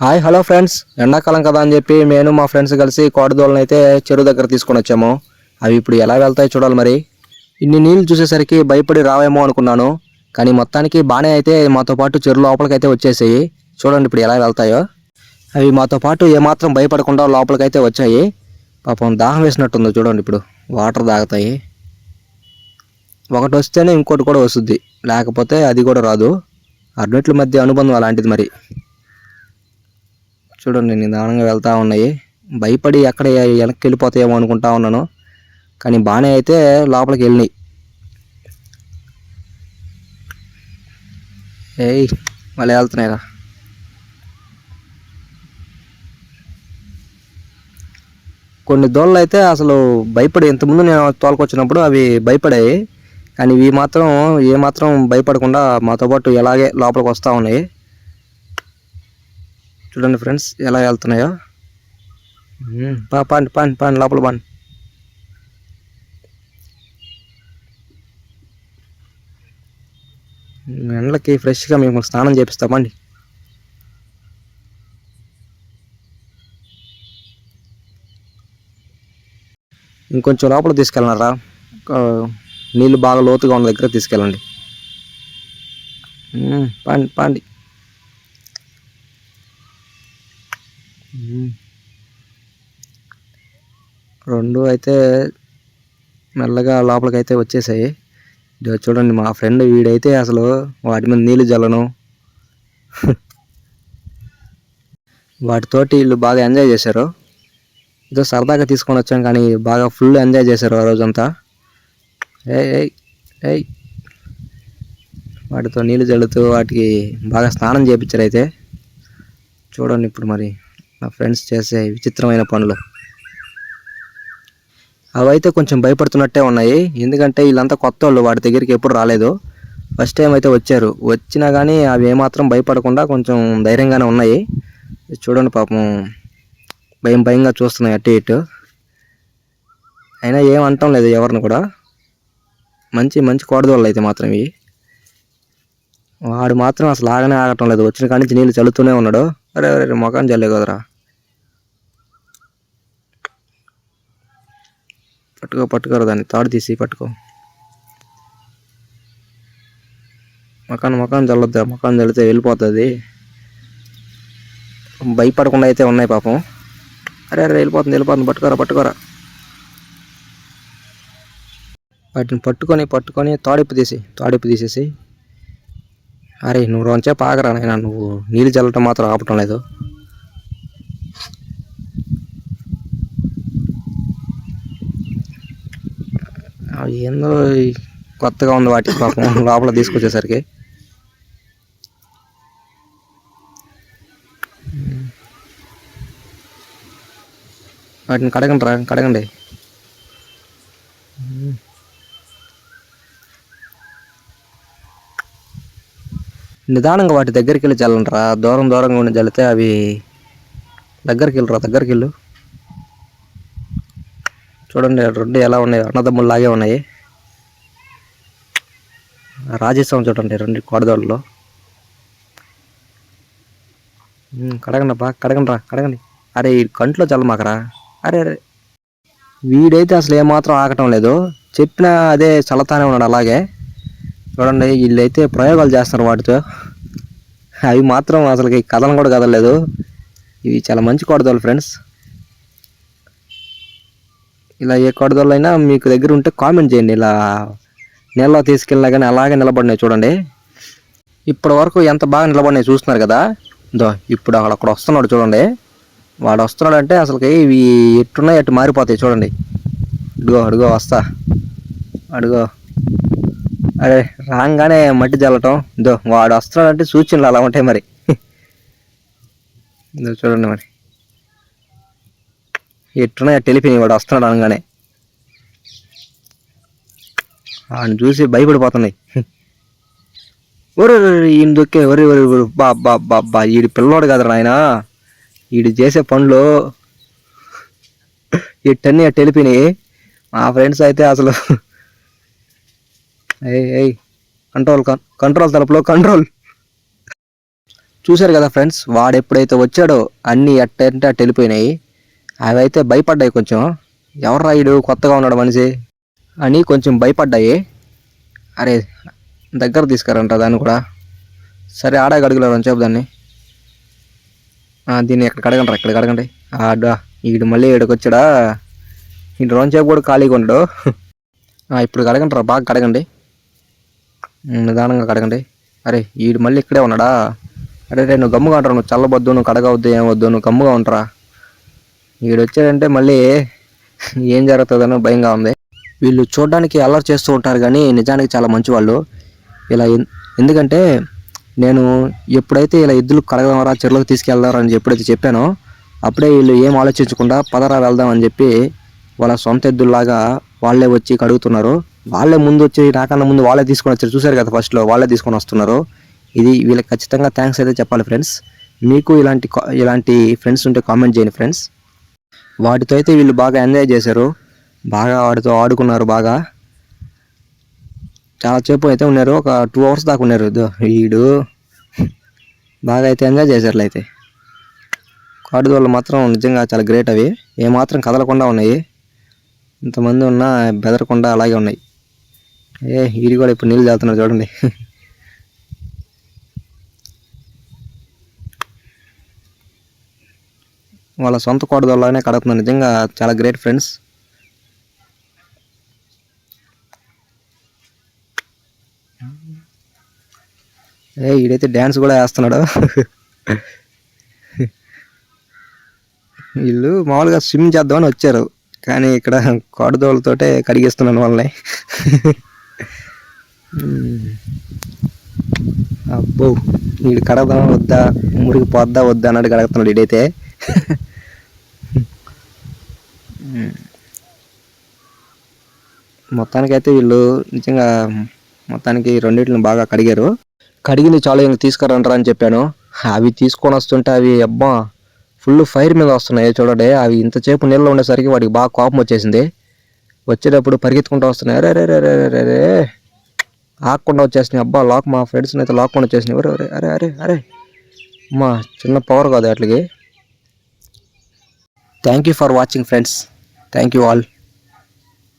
Hi hello friends. ఎండాకాలం కదా అని చెప్పి నేను మా ఫ్రెండ్స్ కలిసి కోడదోళ్ళని అయితే చెరువు దగ్గర తీసుకొని వచ్చాము. అవి ఇప్పుడు ఎలా వెళ్తాయి చూడాలి మరి. ఇన్ని నీళ్ళు చూసేసరికి భయపడి రావేమో అనుకున్నాను. కానీ మొత్తానికి బాగానే అయితే మాతో పాటు చెరువు లోపలికైతే వచ్చేసాయి. చూడండి ఇప్పుడు ఎలా వెళ్తాయో. అవి మాతో పాటు ఏమాత్రం భయపడకుండా లోపలికైతే వచ్చాయి. పాపం దాహం వేసినట్టుందో చూడండి ఇప్పుడు. వాటర్ తాగుతాయి. ఒకటి వస్తేనే ఇంకోటి కూడా వస్తుంది. లేకపోతే అది కూడా రాదు. అడ్మిట్ల మధ్య అనుబంధం అలాంటిది మరి. చూడండి నిదానంగా వెళ్తూ ఉన్నాయి. భయపడి ఎక్కడ వెనక్కి వెళ్ళిపోతాయేమో అనుకుంటా ఉన్నాను. కానీ బాగానే అయితే లోపలికి వెళ్ళినాయి. ఏయ్ మళ్ళీ వెళ్తున్నాయిరా. కొన్ని దోళ్ళు అయితే అసలు భయపడి ఇంతకుముందు నేను తోలుకొచ్చినప్పుడు అవి భయపడాయి. కానీ ఇవి మాత్రం ఏ మాత్రం భయపడకుండా మాతో పాటు ఎలాగే లోపలికి వస్తూ ఉన్నాయి. చూడండి ఫ్రెండ్స్ ఎలా వెళ్తున్నాయో. పాండి పాండి పాండి లోపల పాండి. ఎండలకి ఫ్రెష్గా మేము స్నానం చేపిస్తామండి ఇంకొంచెం లోపల తీసుకెళ్ళనారా. నీళ్ళు బాగా లోతుగా ఉన్న దగ్గర తీసుకెళ్ళండి. పాండి పాండి. రెండు అయితే మెల్లగా లోపలికి అయితే వచ్చేసాయి. ఇదో చూడండి మా ఫ్రెండ్ వీడైతే అసలు వాటి మీద నీళ్ళు జల్లను వాటితోటి వీళ్ళు బాగా ఎంజాయ్ చేశారు. ఏదో సరదాగా తీసుకొని వచ్చాం కానీ బాగా ఫుల్ ఎంజాయ్ చేశారు ఆ రోజంతా. ఏ ఏ వాటితో నీళ్ళు జల్లుతూ వాటికి బాగా స్నానం చేయించారు అయితే. చూడండి ఇప్పుడు మరి. నా ఫ్రెండ్స్ చేసే విచిత్రమైన పనులు. అవైతే కొంచెం భయపడుతున్నట్టే ఉన్నాయి. ఎందుకంటే వీళ్ళంతా కొత్త వాళ్ళు వాడి దగ్గరికి ఎప్పుడు రాలేదు. ఫస్ట్ టైం అయితే వచ్చారు. వచ్చినా కానీ అవి ఏమాత్రం భయపడకుండా కొంచెం ధైర్యంగానే ఉన్నాయి. చూడండి పాపం భయం భయంగా చూస్తున్నాయి అటు ఇటు. అయినా ఏం అంటం లేదు ఎవరిని కూడా. మంచి మంచి కోడదోళ్ళు అయితే మాత్రం ఇవి. వాడు మాత్రం అసలు ఆగనే ఆగటం లేదు. వచ్చిన కాడి నుంచి నీళ్ళు చల్లుతూనే ఉన్నాడు. అరే అరే మొఖం చల్లే కదరా. పట్టుకో పట్టుకోరు దాన్ని. తాడు తీసి పట్టుకో. మకాన్ మకాన్ చల్లొద్దా? మకాన్ చల్లితే వెళ్ళిపోతుంది. భయపడకుండా అయితే ఉన్నాయి పాపం. అరే అరే వెళ్ళిపోతుంది వెళ్ళిపోతుంది. పట్టుకోరా పట్టుకోరా వాటిని పట్టుకొని పట్టుకొని తాడిప్పు తీసి తాడిప్పు తీసేసి అరే నువ్వు రొంచేపు ఆగరా నాయన? నువ్వు నీళ్ళు చల్లటం మాత్రం ఆపటం లేదు. అవి ఏందో కొత్తగా ఉంది వాటికి పాపం లోపల తీసుకొచ్చేసరికి. వాటిని కడగండి. రా కడగండి నిదానంగా వాటి దగ్గరికి వెళ్ళి చల్లండిరా దూరం దూరంగా ఉండి చల్లితే అవి దగ్గరికి వెళ్ళరా దగ్గరికి వెళ్ళు చూడండి రెండు ఎలా ఉన్నాయి అన్నదమ్ములు లాగే ఉన్నాయి. రాజేశ్వరం చూడండి రెండు కొడదోళ్ళలో కడగండి బా కడగండి రా కడగండి. అరే ఈ కంట్లో చల్లమాకరా అరే అరే. వీడైతే అసలు ఏమాత్రం ఆగటం లేదు. చెప్పినా అదే చల్లతానే ఉన్నాడు అలాగే. చూడండి వీళ్ళైతే ప్రయోగాలు చేస్తున్నారు వాటితో. అవి మాత్రం అసలుకి కథలను కూడా కదలలేదు. ఇవి చాలా మంచి కొడదలు ఫ్రెండ్స్. ఇలా ఏ కొడదోళ్ళైనా మీకు దగ్గర ఉంటే కామెంట్ చేయండి. ఇలా నీళ్ళలో తీసుకెళ్ళినా కానీ అలాగే నిలబడినాయి చూడండి. ఇప్పటి వరకు ఎంత బాగా నిలబడినాయి చూస్తున్నారు కదా. దో ఇప్పుడు అక్కడ అక్కడ వస్తున్నాడు చూడండి. వాడు వస్తున్నాడు అంటే అసలుకి ఇవి ఎట్టున్నాయి ఎట్టు మారిపోతాయి చూడండి. అడుగో అడుగో వస్తా. అడుగో. అరే రాగానే మట్టి చల్లటం ఇదో వాడు వస్తున్నాడంటే సూచనలు అలా ఉంటాయి మరి. ఇదో చూడండి మరి. ఎట్టున్నాయి టెలిఫోన్ వాడు వస్తున్నాడు అనగానే. ఆయన చూసి భయపడిపోతున్నాయి. ఒరే ఈయన దొక్కే ఒరే ఒరే బా బా బా బా ఈడు పిల్లోడు కదరా ఆయన ఈడు చేసే పనులు ఇట్టన్నీ అట్టు టెలిపిని మా ఫ్రెండ్స్ అయితే అసలు ఏయ్ ఏయ్ కంట్రోల్ కంట్రోల్ తలుపులో కంట్రోల్ చూశారు కదా ఫ్రెండ్స్ వాడు ఎప్పుడైతే వచ్చాడో అన్నీ ఎట్టంటే అట్ట వెళ్ళిపోయినాయి. అవి అయితే భయపడ్డాయి కొంచెం. ఎవరు రాయుడు కొత్తగా ఉన్నాడు మనిషి? అని కొంచెం భయపడ్డాయి. అరే దగ్గర తీసుకురంట దాన్ని కూడా. సరే ఆడ అడుగులేరు అని చెప్పు దాన్ని. దీన్ని ఎక్కడ కడగండి ఎక్కడ కడగండి ఆడా ఈడు మళ్ళీ ఇక్కడికి వచ్చాడా? ఈ డ్రోన్ చేపు కూడా ఖాళీగా ఉండడు ఇప్పుడు కడగండి రా బాగా కడగండి నిదానంగా కడగండి. అరే వీడు మళ్ళీ ఇక్కడే ఉన్నాడా? అరే రే నువ్వు గమ్ముగా ఉంటారు? నువ్వు చల్లబొద్దు నువ్వు కడగవద్దు ఏమొద్దు నువ్వు గమ్ముగా ఉంటారా? వీడు వచ్చాడంటే మళ్ళీ ఏం జరుగుతుందనో భయంగా ఉంది. వీళ్ళు చూడడానికి అల్లరి చేస్తూ ఉంటారు కానీ నిజానికి చాలా మంచి వాళ్ళు ఇలా ఎందుకంటే నేను ఎప్పుడైతే ఇలా ఎద్దులు కడగదామరా చెరువులకు తీసుకెళ్దారా అని ఎప్పుడైతే చెప్పానో అప్పుడే వీళ్ళు ఏం ఆలోచించకుండా పదరా వెళ్దాం అని చెప్పి వాళ్ళ సొంత ఎద్దుల్లాగా వాళ్ళే వచ్చి కడుగుతున్నారు. వాళ్ళే ముందు వచ్చి నాకన్నా ముందు వాళ్ళే తీసుకొని వచ్చారు. చూశారు కదా ఫస్ట్లో వాళ్ళే తీసుకొని వస్తున్నారు. ఇది వీళ్ళకి ఖచ్చితంగా థ్యాంక్స్ అయితే చెప్పాలి ఫ్రెండ్స్ మీకు ఇలాంటి కా- ఇలాంటి ఫ్రెండ్స్ ఉంటే కామెంట్ చేయండి ఫ్రెండ్స్ వాటితో అయితే వీళ్ళు బాగా ఎంజాయ్ చేశారు. బాగా వాటితో ఆడుకున్నారు బాగా. చాలా సేపు అయితే ఉన్నారు. ఒక టూ అవర్స్ దాకా ఉన్నారు. వీడు బాగా అయితే ఎంజాయ్ చేశారు అయితే. కాడుదోళ్ళు మాత్రం నిజంగా చాలా గ్రేట్ అవి. ఏమాత్రం కదలకుండా ఉన్నాయి. ఇంతమంది ఉన్నా బెదరకుండా అలాగే ఉన్నాయి. ఏ ఇది కూడా ఇప్పుడు నీళ్ళు తాగుతున్నారు చూడండి. వాళ్ళ సొంత కోడదోళ్ళనే కడుగుతున్నారు నిజంగా చాలా గ్రేట్ ఫ్రెండ్స్ ఏ ఈడైతే డ్యాన్స్ కూడా వేస్తున్నాడు. వీళ్ళు మామూలుగా స్విమ్ చేద్దామని వచ్చారు. కానీ ఇక్కడ కోడదోళ్ళతోటే కడిగేస్తున్నాను వాళ్ళని. అబ్బో వీడు కడగదాం వద్దా మురికి పోద్దా వద్దా అన్నట్టు కడుగుతున్నాడు ఈడైతే. మొత్తానికైతే వీళ్ళు నిజంగా మొత్తానికి రెండింటిని బాగా కడిగారు. కడిగింది చాలా ఇంకా తీసుకురంటారా అని చెప్పాను. అవి తీసుకొని వస్తుంటే అవి అబ్బా ఫుల్ ఫైర్ మీద వస్తున్నాయి చూడండి. అవి ఇంతసేపు నీళ్ళలో ఉండేసరికి వాడికి బాగా కోపం వచ్చేసింది. వచ్చేటప్పుడు పరిగెత్తుకుంటూ వస్తున్నాయి. అరే అరే అరే అరే అరే ఆకుండా వచ్చేసినాయి. అబ్బా లాక్ మా ఫ్రెండ్స్ని అయితే లాక్కుండా వచ్చేసినాయి. అరే అరే అరే అరే అరే. మా చిన్న పవర్ కాదు వాటికి thank you for watching friends thank you all